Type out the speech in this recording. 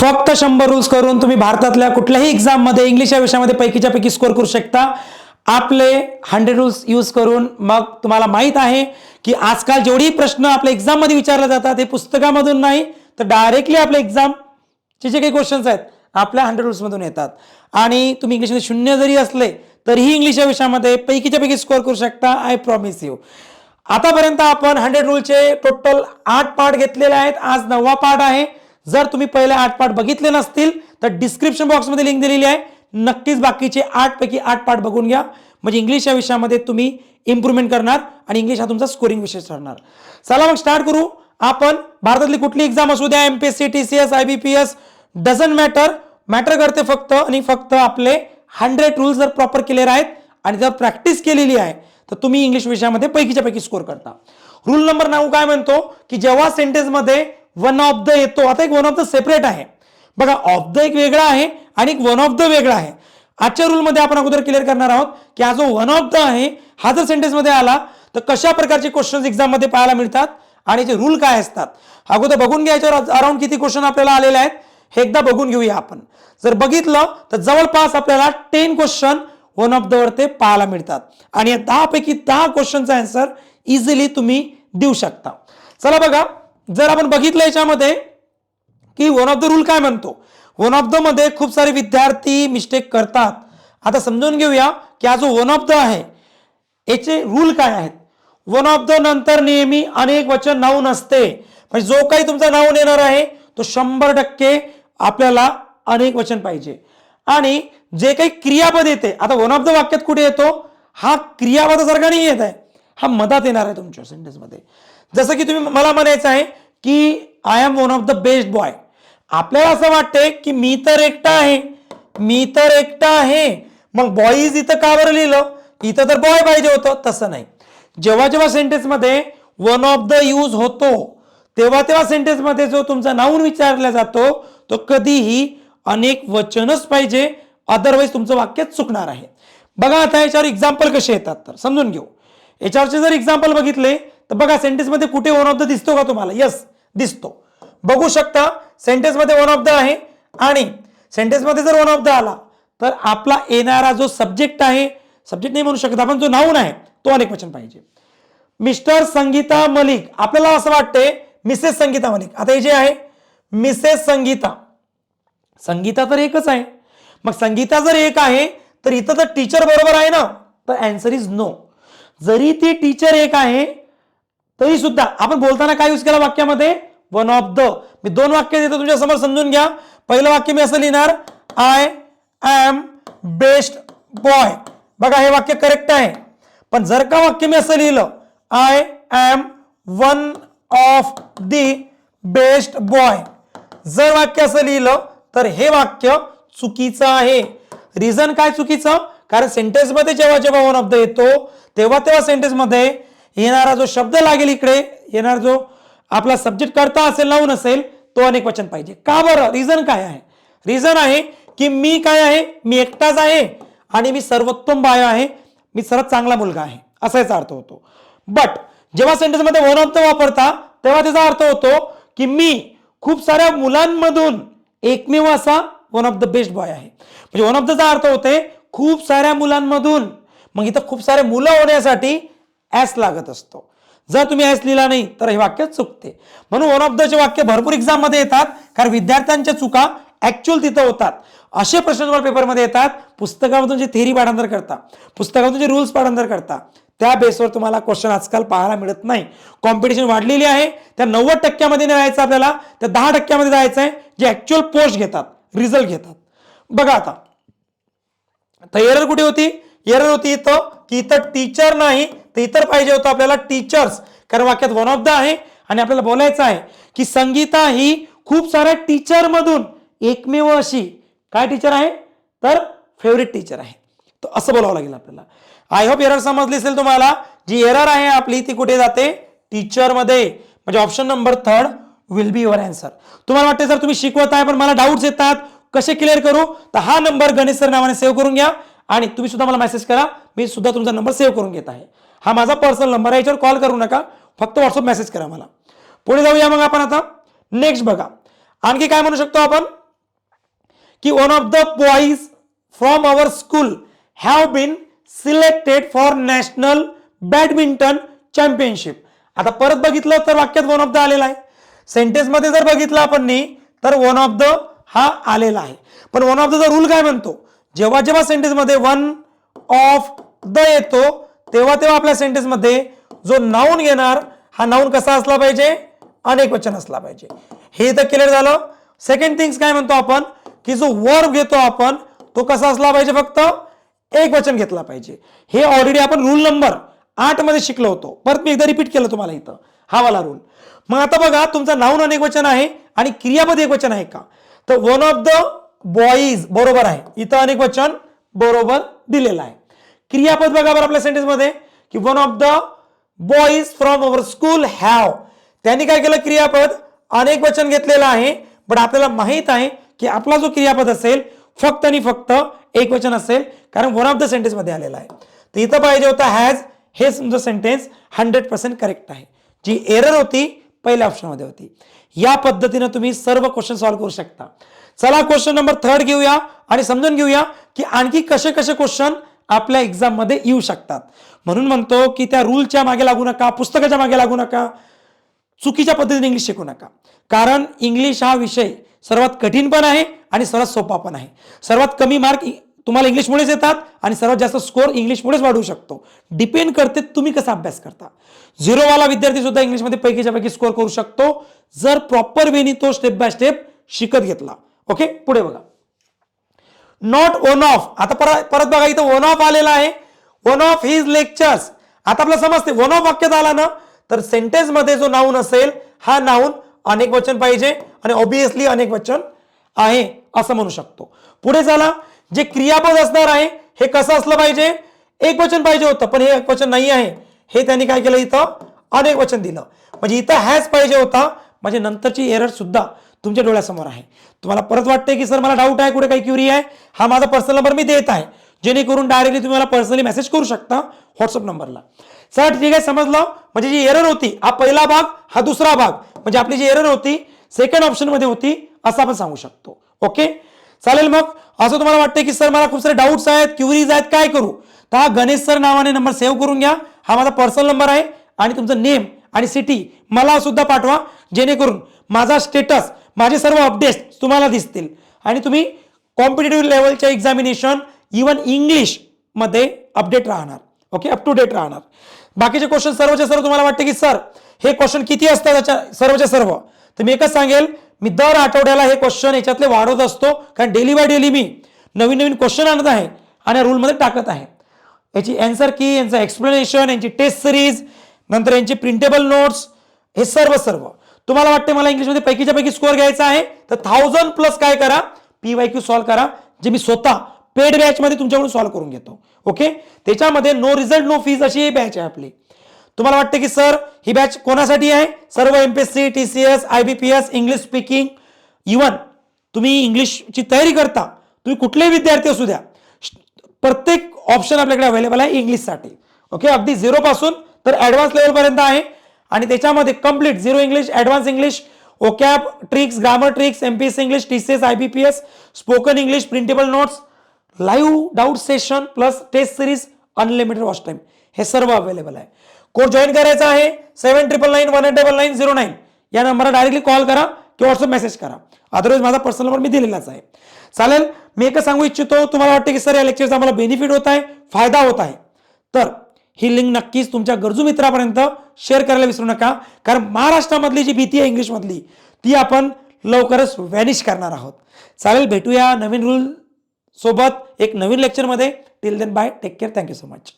फक्त शंभर रूल्स करून तुम्ही भारतातल्या कुठल्याही एक्झाममध्ये इंग्लिश या विषयामध्ये पैकीच्या पैकी स्कोर करू शकता. आपले हंड्रेड रूल्स यूज करून मग तुम्हाला माहीत आहे की आजकाल जेवढेही प्रश्न आपल्या एक्झाममध्ये विचारले जातात हे पुस्तकामधून नाही तर डायरेक्टली आपल्या एक्झामचे जे काही क्वेश्चन्स आहेत आपल्या हंड्रेड रूल्समधून येतात. आणि तुम्ही इंग्लिशमध्ये शून्य जरी असले तरीही इंग्लिश या विषयामध्ये पैकीच्या पैकी स्कोर करू शकता आय प्रॉमिस यू आतापर्यंत आपण हंड्रेड रूलचे टोटल आठ पार्ट घेतलेले आहेत. आज नववा पार्ट आहे. जर तुम्ही पहिले आठ पाठ बघितले नसतील तर डिस्क्रिप्शन बॉक्समध्ये लिंक दिलेली आहे. नक्कीच बाकीचे आठ पैकी आठ पाठ बघून घ्या. म्हणजे इंग्लिश या विषयामध्ये तुम्ही इम्प्रूव्हमेंट करणार आणि इंग्लिश हा तुमचा स्कोरिंग विषय ठरणार. चला मग स्टार्ट करू. आपण भारतातली कुठली एक्झाम असू द्या MPSC T C S I B P S doesn't matter matter करते फक्त आणि फक्त आपले हंड्रेड रूल्स जर प्रॉपर क्लिअर आहेत आणि जर प्रॅक्टिस केलेली आहे तर तुम्ही इंग्लिश विषयामध्ये पैकीच्या पैकी स्कोर करता. रूल नंबर नऊ काय म्हणतो? की जेव्हा सेंटेन्समध्ये वन ऑफ द येतो आता एक वन ऑफ द सेपरेट आहे. बघा ऑफ द एक वेगळा आहे आणि एक वन ऑफ द वेगळा आहे. आजच्या रूलमध्ये आपण अगोदर क्लिअर करणार आहोत की हा जो वन ऑफ द आहे हा जर सेंटेन्समध्ये आला तर कशा प्रकारचे क्वेश्चन एक्झाममध्ये पाहायला मिळतात आणि ते रूल काय असतात. अगोदर बघून घ्यायच्यावर अराउंड किती क्वेश्चन आपल्याला आलेले आहेत हे एकदा बघून घेऊया आपण. जर बघितलं तर जवळपास आपल्याला ten question one of the वरते पाहायला मिळतात. आणि या दहापैकी दहा क्वेश्चनचा आन्सर इझिली तुम्ही देऊ शकता. चला बघा जर आपण बघितलं याच्यामध्ये की वन ऑफ द रूल काय म्हणतो? वन ऑफ द मध्ये खूप सारे विद्यार्थी मिस्टेक करतात. आता समजून घेऊया की हा जो वन ऑफ द आहे याचे रूल काय आहेत? वन ऑफ द नंतर नेहमी अनेक वचन नाऊन असते म्हणजे जो काही तुमचा नाऊन येणार आहे तो शंभर टक्के आपल्याला अनेक वचन पाहिजे. आणि जे काही क्रियापद येते आता वन ऑफ द वाक्यात कुठे येतो? हा क्रियापदासारखा नाही येत आहे हा मधात येणार आहे तुमच्या सेंटेन्समध्ये जसं की तुम्ही मला म्हणायचं आहे की I am one of the best boy आपल्याला असं वाटतंय की मी तर एकटा आहे. मी तर एकटा आहे. मग बॉईज इथं का बरं लिहिलं? इथं तर बॉय पाहिजे होतं. तसं नाही. जेव्हा जेव्हा सेंटेन्समध्ये वन ऑफ द यूज होतो तेव्हा तेव्हा सेंटेन्समध्ये जो तुमचा नाऊन विचारला जातो तो कधीही अनेक वचनच पाहिजे. अदरवाईज तुमचं वाक्य चुकणार आहे. बघा आता याच्यावर एक्झाम्पल कसे येतात तर. समजून घेऊ. याच्यावरचे जर एक्झाम्पल बघितले तर बघा सेंटेन्समध्ये कुठे वन ऑफ द दिसतो का तुम्हाला? यस दिसतो. बघू शकता सेंटेन्समध्ये वन ऑफ द आहे आणि सेंटेन्समध्ये जर वन ऑफ द आला तर आपला येणारा जो सब्जेक्ट आहे सब्जेक्ट नाही म्हणू शकत आपण जो नाऊन आहे तो अनेक वचन पाहिजे. मिस्टर संगीता मलिक आपल्याला असं वाटते मिसेस संगीता मलिक. आता हे जे आहे मिसेस संगीता. संगीता तर एकच आहे. मग संगीता जर एक आहे तर इथं तर टीचर बरोबर आहे ना? तर अँसर इज नो जरी ती टीचर एक आहे तरी सुद्धा आपण बोलताना काय यूज केला वाक्यामध्ये? वन ऑफ द मी दोन वाक्य देतो तुमच्यासमोर समजून घ्या. पहिलं वाक्य मी असं लिहिणार आय एम बेस्ट बॉय बघा हे वाक्य करेक्ट आहे. पण जर का वाक्य मी असं लिहिलं I am one of the best boy जर वाक्य असं लिहिलं तर हे वाक्य चुकीचं आहे. रिझन काय चुकीचं? कारण सेंटेन्समध्ये जेव्हा जेव्हा वन ऑफ द येतो तेव्हा तेव्हा सेंटेन्समध्ये येणारा जो शब्द लागेल इकडे येणारा जो आपला सब्जेक्ट करता असेल लावून असेल तो अनेक वचन पाहिजे. का बरं? रिझन काय आहे? रिझन आहे की मी काय आहे? मी एकटाच आहे आणि मी सर्वोत्तम बाय आहे. मी सर्वात चांगला मुलगा आहे. असा याचा अर्थ होतो. बट जेव्हा सेंटेन्समध्ये वन ऑफ द वापरता तेव्हा त्याचा अर्थ होतो की मी खूप साऱ्या मुलांमधून एकमेव असा one of the best boy आहे. म्हणजे वन ऑफ दचा अर्थ होते खूप साऱ्या मुलांमधून मग इथं खूप सारे मुलं होण्यासाठी ॲस लागत असतो. जर तुम्ही ॲस लिहिला नाही तर हे वाक्य चुकते. म्हणून वन ऑफ दचे वाक्य भरपूर एक्झाममध्ये येतात कारण विद्यार्थ्यांच्या चुका ऍक्च्युअल तिथं होतात. असे प्रश्न तुम्हाला पेपरमध्ये येतात पुस्तकामधून जे थेरी पाठांतर करता पुस्तकामधून जे रूल्स पाठांतर करता त्या बेसवर तुम्हाला क्वेश्चन आजकाल पाहायला मिळत नाही. कॉम्पिटिशन वाढलेली आहे त्या नव्वद टक्क्यामध्ये जायचं आपल्याला त्या दहा टक्क्यामध्ये जायचं आहे जे ऍक्च्युअल पोस्ट घेतात रिझल्ट घेतात. बघा आता तर एरर कुठे होती? एरर होती इथं की इथं टीचर नाही तर इतर पाहिजे होतं आपल्याला टीचर्स कारण वाक्यात वन ऑफ द आहे आणि आपल्याला बोलायचं आहे की संगीता ही खूप साऱ्या टीचर मधून एकमेव अशी. काय टीचर आहे? तर फेवरेट टीचर आहे. तर असं बोलावं लागेल आपल्याला. आय होप एरर समजली असेल तुम्हाला. जी एरर आहे आपली ती कुठे जाते? टीचरमध्ये. म्हणजे option number third will be your answer तुम्हाला वाटते जर तुम्ही शिकवत आहे पण मला डाऊट्स येतात कसे क्लिअर करू? तर हा नंबर गणेश सर नावाने सेव्ह करून घ्या. आणि तुम्ही सुद्धा मला मेसेज करा. मी सुद्धा तुमचा नंबर सेव्ह करून घेत आहे. हा माझा पर्सनल नंबर आहे. याच्यावर कॉल करू नका. फक्त व्हॉट्सअप मेसेज करा मला. पुढे जाऊया मग आपण आता. नेक्स्ट बघा. आणखी काय म्हणू शकतो आपण? की one of the boys from our school have been selected for national badminton championship आता परत बघितलं तर वाक्यात वन ऑफ द आलेला आहे. सेंटेन्समध्ये जर बघितलं आपण नी, तर वन ऑफ द हा आलेला आहे. पण वन ऑफ द रूल काय म्हणतो? जेव्हा जेव्हा सेंटेन्समध्ये वन ऑफ द येतो तेव्हा तेव्हा आपल्या सेंटेन्समध्ये जो नाऊन घेणार हा नाऊन कसा असला पाहिजे? अनेक वचन असला पाहिजे. हे तर क्लिअर झालं. सेकंड थिंग्स काय म्हणतो आपण? की जो वर्ब घेतो आपण तो कसा असला पाहिजे फक्त? एक वचन घेतला पाहिजे. हे ऑलरेडी आपण रूल नंबर आठमध्ये शिकलो होतो. परत मी एकदा रिपीट केलं तुम्हाला इथं. हा वाला रूल मग आता बघा तुमचा नाऊन अनेक वचन आहे आणि क्रियापद एक वचन आहे का? तर वन ऑफ द बॉईज बरोबर आहे. इथं अनेक वचन बरोबर दिलेलं आहे. क्रियापद बघा बरं आपल्या sentence मध्ये की one of the boys from our school have त्यांनी काय केलं? क्रियापद अनेक वचन घेतलेलं आहे. पण आपल्याला माहीत आहे की आपला जो क्रियापद असेल फक्त आणि फक्त एक वचन असेल कारण वन ऑफ द सेंटेन्समध्ये आलेला आहे. तर इथं पाहिजे होता हॅज हे तुमचं सेंटेन्स हंड्रेड पर्सेंट करेक्ट आहे. जी एरर होती पहिल्या ऑप्शनमध्ये होती. या पद्धतीनं तुम्ही सर्व क्वेश्चन सॉल्व्ह करू शकता. चला क्वेश्चन नंबर थर्ड घेऊया आणि समजून घेऊया की आणखी कसे कसे क्वेश्चन आपल्या एक्झाममध्ये येऊ शकतात. म्हणून म्हणतो की त्या रूलच्या मागे लागू नका पुस्तकाच्या मागे लागू नका चुकीच्या पद्धतीने इंग्लिश शिकू नका. कारण इंग्लिश हा विषय सर्वात कठीण पण आहे आणि सर्वात सोपा पण आहे. सर्वात कमी मार्क तुम्हाला इंग्लिशमुळेच येतात आणि सर्वात जास्त स्कोर इंग्लिशमुळेच वाढवू शकतो. डिपेंड करते तुम्ही कसा अभ्यास करता. झिरोवाला विद्यार्थी सुद्धा इंग्लिशमध्ये पैकीच्या पैकी स्कोर करू शकतो. जर प्रॉपर वेनी तो स्टेप बाय स्टेप शिकत घेतला. ओके पुढे बघा. नॉट ओन ऑफ आता परत परत बघा इथं ओन ऑफ आलेला आहे. वन ऑफ हिज लेक्चर्स आता आपल्याला समजते वन ऑफ वाक्यात आला ना तर सेंटेन्समध्ये जो नाऊन असेल हा नाऊन अनेक वचन पाहिजे आणि ऑब्विसली अनेक वचन आहे असं म्हणू शकतो. पुढे झाला जे क्रियापद असणार आहे हे कसं असलं पाहिजे? एक वचन पाहिजे होतं पण हे एक वचन नाही आहे. हे त्यांनी काय केलं इथं? अनेक वचन दिलं. म्हणजे इथं हॅज पाहिजे होता म्हणजे नंतरची एरर सुद्धा तुमच्या डोळ्यासमोर आहे. तुम्हाला परत वाटते की सर मला डाऊट आहे कुठे काही क्युरी आहे? हा माझा पर्सनल नंबर मी देत आहे. जेणेकरून डायरेक्टली तुम्ही मला पर्सनली मेसेज करू शकता व्हॉट्सअप नंबरला सर ठीक आहे समजलं? म्हणजे जी एरर होती हा पहिला भाग हा दुसरा भाग म्हणजे आपली जी एरर होती सेकंड ऑप्शनमध्ये होती असं आपण सांगू शकतो. ओके चालेल मग? असं तुम्हाला वाटतं की सर मला खूप सारे डाऊट्स आहेत क्युरीज आहेत काय करू? तर हा गणेश सर नावाने नंबर सेव्ह करून घ्या. हा माझा पर्सनल नंबर आहे आणि तुमचं नेम आणि सिटी मला सुद्धा पाठवा जेणेकरून माझा स्टेटस माझे सर्व अपडेट्स तुम्हाला दिसतील. आणि तुम्ही कॉम्पिटेटिव्ह लेवलच्या एक्झामिनेशन इवन इंग्लिशमध्ये अपडेट राहणार. ओके अप टू डेट राहणार. बाकीचे क्वेश्चन सर्वच्या सर्व तुम्हाला वाटते की सर हे क्वेश्चन किती असतात त्याच्या सर्वच्या सर्व? तर मी एकच सांगेल मी दर आठवड्याला हे क्वेश्चन याच्यातले वाढवत असतो. कारण डेली बाय डेली मी नवीन नवीन क्वेश्चन आणत आहे आणि या रूलमध्ये टाकत आहे. याची अँसर की यांचं एक्सप्लेनेशन यांची टेस्ट सिरीज नंतर यांची प्रिंटेबल नोट्स हे सर्व सर्व तुम्हाला वाटते मला इंग्लिशमध्ये पैकीच्या पैकी स्कोअर घ्यायचा आहे? तर थाउजंड प्लस काय करा? पी वाय क्यू सॉल्व्ह करा जे मी स्वतः पेड बॅचमध्ये तुमच्याकडून सॉल्व्ह करून घेतो. ओके त्याच्यामध्ये नो रिझल्ट नो फीज अशी ही बॅच आहे आपली. तुम्हाला वाटते की सर ही बॅच कोणासाठी आहे? सर्व MPSC T C S I B P S English speaking even तुम्ही इंग्लिशची तयारी करता तुम्ही कुठलेही विद्यार्थी असू द्या प्रत्येक ऑप्शन आपल्याकडे अवेलेबल आहे इंग्लिशसाठी ओके अगदी झिरो पासून तर ॲडव्हान्स लेवलपर्यंत आहे. आणि त्याच्यामध्ये complete zero English advance English vocab tricks grammar tricks M P S English T C S I B P S spoken English printable notes live doubt session plus test series unlimited watch time हे सर्व available आहे. Course join करायचा आहे seven triple nine one eight double nine zero nine या नंबरला directly call करा किंवा WhatsApp message करा. अदरवाईज माझा पर्सनल नंबर मी दिलेलाच आहे. चालेल मी एकच सांगू इच्छितो तुम्हाला वाटते की सर या लेक्चरचा आम्हाला बेनिफिट होत आहे फायदा होत आहे. तर ही लिंक नक्कीच तुमच्या गरजू मित्रापर्यंत शेअर करायला विसरू नका. कारण महाराष्ट्रामधली जी भीती आहे इंग्लिशमधली ती आपण लवकरच व्हॅनिश करणार आहोत. चालेल भेटूया नवीन रूल सोबत एक नवीन लेक्चरमध्ये till then bye take care thank you so much